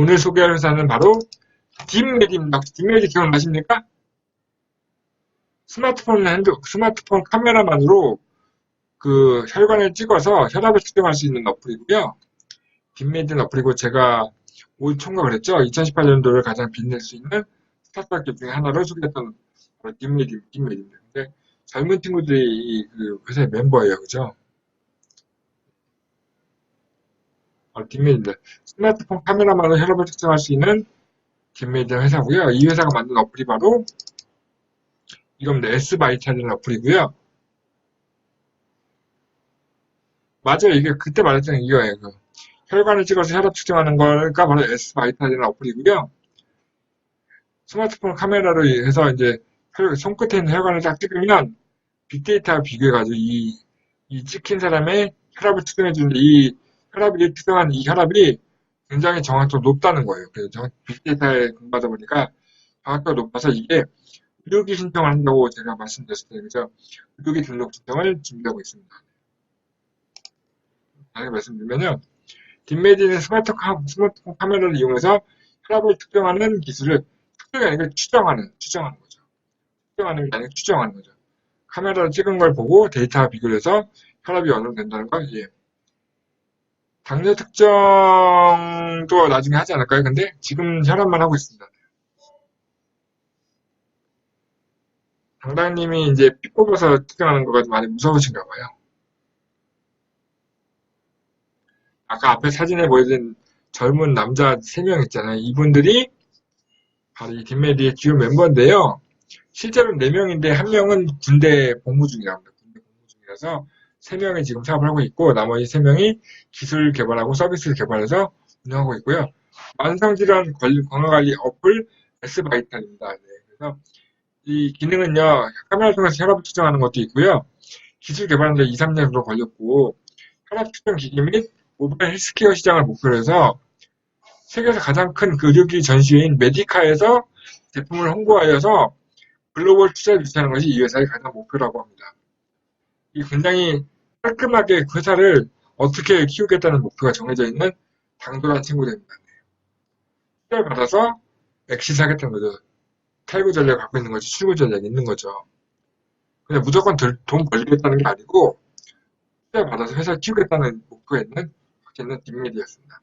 오늘 소개할 회사는 바로. 혹시 딥메디 기억나십니까? 스마트폰 핸드, 스마트폰 카메라만으로 그 혈관을 찍어서 혈압을 측정할 수 있는 어플이고요. 딥메디는 어플이고 제가 올 총각 그랬죠. 2018년도를 가장 빛낼 수 있는 스타트업 기업 중에 하나로 소개했던 딥메디입니다. 근데 젊은 친구들이 이그 회사의 멤버예요. 그죠? 어, 딥메디입니다. 스마트폰 카메라만으로 혈압을 측정할 수 있는 딥메디 회사고요. 이 회사가 만든 어플이 바로 이겁니다. S바이탈이라는 어플이고요. 맞아요. 이게 그때 말했던 이거예요. 그 혈관을 찍어서 혈압 측정하는 거가 바로 S바이탈이라는 어플이고요. 스마트폰 카메라로 해서 이제 손끝에 있는 혈관을 딱 찍으면 빅데이터와 비교해가지고 이, 이 찍힌 사람의 혈압을 측정해주는데 이 혈압이 측정한 이 혈압이 굉장히 정확도가 높다는 거예요. 그래서 빅데이터에 근거하다 보니까 정확도가 높아서 이게 의료기 신청을 한다고 제가 말씀드렸을 때, 그죠? 의료기 등록 신청을 준비하고 있습니다. 다시 말씀드리면요. 딥메디는 스마트 스마트폰 카메라를 이용해서 혈압을 특정하는 기술을 특정이 아니라 추정하는, 추정하는 거죠. 특정하는 게 아니라 추정하는 거죠. 카메라로 찍은 걸 보고 데이터와 비교를 해서 혈압이 어느 정도 된다는 걸, 예. 당뇨 특정도 나중에 하지 않을까요? 근데 지금 혈압만 하고 있습니다. 당당님이 이제 피 뽑아서 특정하는 거가 많이 무서우신가 봐요. 아까 앞에 사진에 보여준 젊은 남자 3명 있잖아요. 이분들이 바로 이 딥메디의 주요 멤버인데요. 실제로 4명인데 1명은 군대 복무 중이랍니다. 군대 복무 중이라서 3명이 지금 사업을 하고 있고 나머지 3명이 기술 개발하고 서비스를 개발해서 운영하고 있고요. 만성질환 건강관리 어플 S바이탈입니다. 네, 그래서 이 기능은요, 카메라 통해서 혈압을 측정하는 것도 있고요. 기술 개발하는데 2, 3년 정도 걸렸고, 혈압 측정 기기 및 모바일 헬스케어 시장을 목표로 해서 세계에서 가장 큰 의료기 전시회인 메디카에서 제품을 홍보하여서 글로벌 투자를 유치하는 것이 이 회사의 가장 목표라고 합니다. 이 굉장히 깔끔하게 그 회사를 어떻게 키우겠다는 목표가 정해져 있는 당돌한 친구들입니다. 투자를 받아서 엑시스 하겠다는 거죠. 탈구 전략 갖고 있는 거지 출구 전략이 있는 거죠. 그냥 무조건 돈 벌겠다는 게 아니고 투자 받아서 회사 키우겠다는 목표가 있는 확실한 딥미디였습니다.